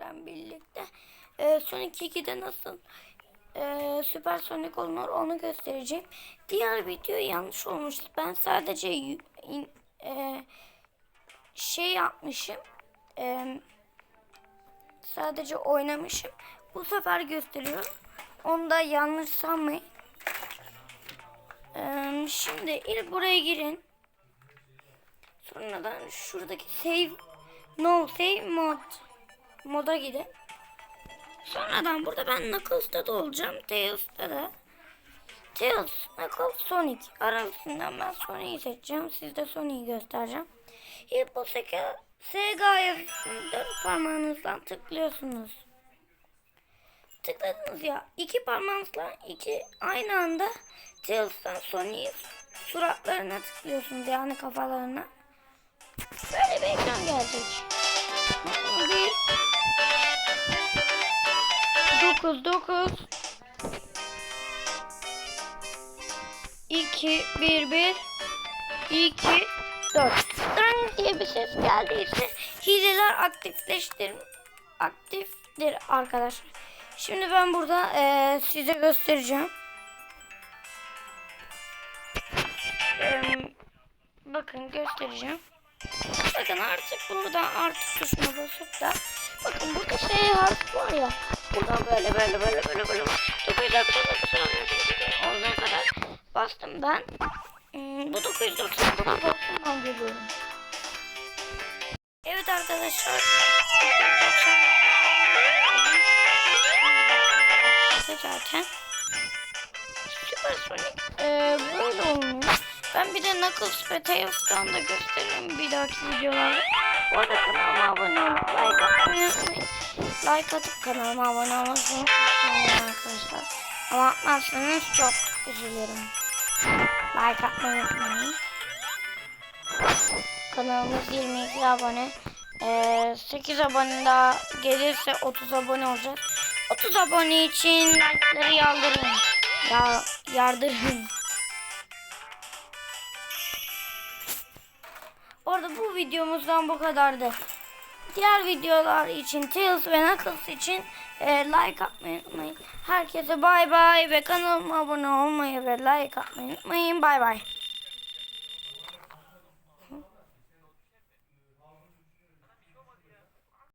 sizlerle birlikte e, Sonic 2'de nasıl e, Süper Sonic olunur onu göstereceğim. Diğer video yanlış olmuştu. Ben sadece in- e, şey yapmışım. E, sadece oynamışım. Bu sefer gösteriyorum. Onu da yanlış sanmayın. Şimdi ilk buraya girin. Sonradan şuradaki save no save mod moda gidin. Sonradan burada ben Knuckles'ta da olacağım. Tails'ta da. Tails, Knuckles, Sonic. Arasından ben Sonic'i seçeceğim. Sizde Sonic'i göstereceğim. Sega, Sega'ya dört parmağınızdan tıklıyorsunuz. Tıkladınız ya. iki parmağınızla iki aynı anda Tails'tan Sonic'i suratlarına tıklıyorsunuz. Yani kafalarına. 9 9 2 1 1 2 4 Drang diye bir ses geldiyse hileler aktifleştir aktiftir arkadaşlar. Şimdi ben burada eee, size göstereceğim. Bakın göstereceğim. Bakın artık burada artı tuşuna basıp da bakın burada şey harf var ya buradan böyle böyle böyle böyle böyle 999 ondan kadar bastım ben Hmm, bu 999 basımdan geliyorum. Evet arkadaşlar. zaten Süper Sonic ee, böyle olmuş. Ben bir de Knuckles ve Tails'tan da gösteririm bir dahaki videolarda. Bu arada kanalıma abone Like atıp kanalıma abone unutmayın arkadaşlar. Ama atmazsanız çok üzülürüm. Like atmayı unutmayın. Kanalımız 22 abone. Ee, 8 abone daha gelirse 30 abone olacağız. 30 abone için like'ları yardırın. Ya yardırın. Orada bu videomuzdan bu kadardı. Diğer videolar için Tails ve Knuckles için e, like atmayı unutmayın. Herkese bay bay ve kanalıma abone olmayı ve like atmayı unutmayın. Bay bay.